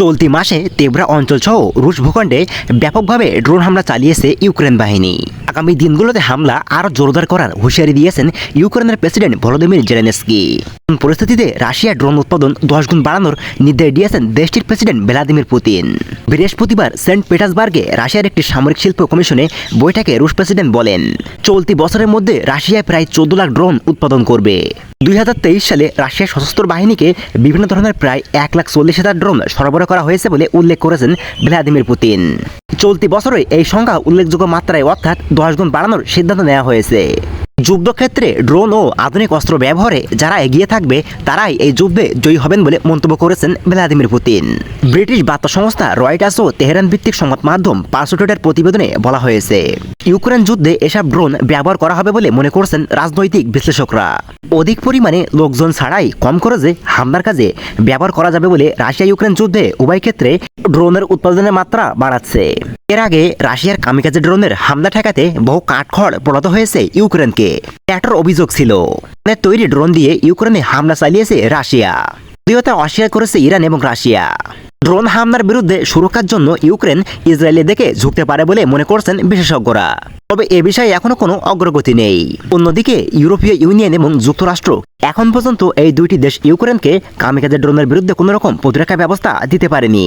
চলতি মাসে তেবরা অঞ্চল সহ রুশ ভূখণ্ডে ব্যাপকভাবে ড্রোন হামলা চালিয়েছে ইউক্রেন বাহিনী। আগামী দিনগুলোতে হামলা আরও জোরদার করার হুঁশিয়ারি দিয়েছেন ইউক্রেনের প্রেসিডেন্ট ভলোদিমির জেলেনস্কি। পরিস্থিতিতে রাশিয়া ড্রোন উৎপাদন দশ গুণ বাড়ানোর নির্দেশ দিয়েছেন দেশটির প্রেসিডেন্ট ভ্লাদিমির পুতিন। বৃহস্পতিবার সেন্ট পিটার্সবার্গে রাশিয়ার একটি সামরিক শিল্প কমিশনে বৈঠকে রুশ প্রেসিডেন্ট বলেন, চলতি বছরের মধ্যে রাশিয়ায় প্রায় চোদ্দ লাখ ড্রোন উৎপাদন করবে। দুই হাজার তেইশ সালে রাশিয়ার সশস্ত্র বাহিনীকে বিভিন্ন ধরনের প্রায় এক লাখ চল্লিশ হাজার ড্রোন সরবরাহ করা হয়েছে বলে উল্লেখ করেছেন ভ্লাদিমির পুতিন। চলতি বছরে এই সংখ্যা উল্লেখযোগ্য মাত্রায় অর্থাৎ দশ গুণ বাড়ানোর সিদ্ধান্ত নেওয়া হয়েছে। যুদ্ধক্ষেত্রে ড্রোন ও আধুনিক অস্ত্র ব্যবহারে যারা এগিয়ে থাকবে, তারাই এই যুদ্ধে জয়ী হবেন বলে মন্তব্য করেছেন ভ্লাদিমির পুতিন। ব্রিটিশ বার্তা সংস্থা রয়টার্স ও তেহরান ভিত্তিক সংবাদ মাধ্যম পার্সোটেটের প্রতিবেদনে বলা হয়েছে, ইউক্রেন যুদ্ধে এসব ড্রোন ব্যবহার করা হবে বলে মনে করছেন রাজনৈতিক বিশ্লেষকরা। অধিক পরিমাণে লোকজন ছাড়াই কম খরচে হামলার কাজে ব্যবহার করা যাবে বলে রাশিয়া ইউক্রেন যুদ্ধে উভয় ক্ষেত্রে ড্রোনের উৎপাদনের মাত্রা বাড়াচ্ছে। এর আগে রাশিয়ার কামিকাজে ড্রোনের হামলা ঠেকাতে বহু কাঠখড় প্রণত হয়েছে ইউক্রেনকে। এটার অভিযোগ ছিল। তৈরি ড্রোন দিয়ে ইউক্রেনে হামলা চালিয়েছে রাশিয়া। যদিও অস্বীকার করেছে ইরান এবং রাশিয়া। ড্রোন হামলার বিরুদ্ধে সুরক্ষার জন্য ইউক্রেন ইসরায়েলের দিকে ঝুঁকতে পারে বলে মনে করছেন বিশেষজ্ঞরা। তবে এ বিষয়ে এখনও কোনো অগ্রগতি নেই। অন্যদিকে ইউরোপীয় ইউনিয়ন এবং যুক্তরাষ্ট্র এখন পর্যন্ত এই দুইটি দেশ ইউক্রেনকে কামিকাজের ড্রোনের বিরুদ্ধে কোনো রকম প্রতিরক্ষা ব্যবস্থা দিতে পারেনি।